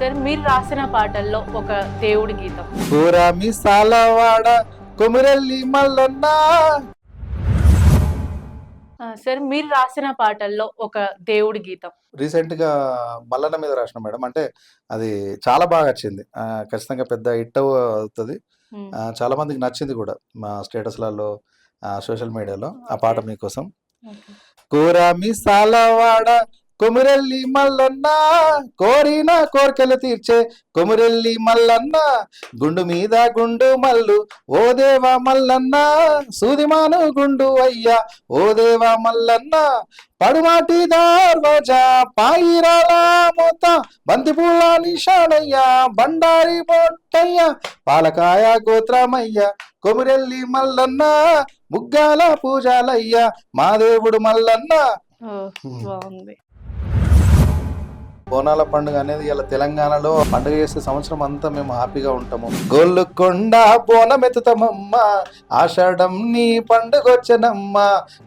Sir మీరు రాసిన పాటల్లో ఒక దేవుడి గీతం. కొమిరెల్లి మల్లన్న. ఆ, సార్ మీరు రాసిన పాటల్లో ఒక దేవుడి గీతం. రీసెంట్గా మల్లన్న మీద రాసిన మేడం అంటే అది చాలా బాగా వచ్చింది ఖచ్చితంగా పెద్ద హిట్ అవుతుంది. చాలా మందికి నచ్చింది కూడా మా స్టేటస్లలో సోషల్ మీడియాలో ఆ పాట. మీకోసం. ఓకే. కూర మిసాలవాడ కొమురెల్లి మల్లన్న కోరిన కోర్కెలు తీర్చే కొమురెల్లి మల్లన్న గుండు మీద గుండు మల్లు ఓ దేవ మల్లన్న సూదిమాను గుండు అయ్యా ఓ దేవా మల్లన్న పడుమాటి దార్వజా పాయిరాల మోత బంతిపూల నిషానయ్య బండారి బొట్టయ్య పాలకాయ గోత్రమయ్య కొమురెల్లి మల్లన్న ముగ్గాల పూజాలయ్య మా దేవుడు మల్లన్న. బాగుంది. బోనాల పండుగ అనేది ఇలా తెలంగాణలో పండుగ చేసే సంవత్సరం అంతా మేము హ్యాపీగా ఉంటాము. గోల్కొండ బోనం ఎత్తుతామమ్మ ఆషాఢం నీ పండుగొచ్చనమ్మ.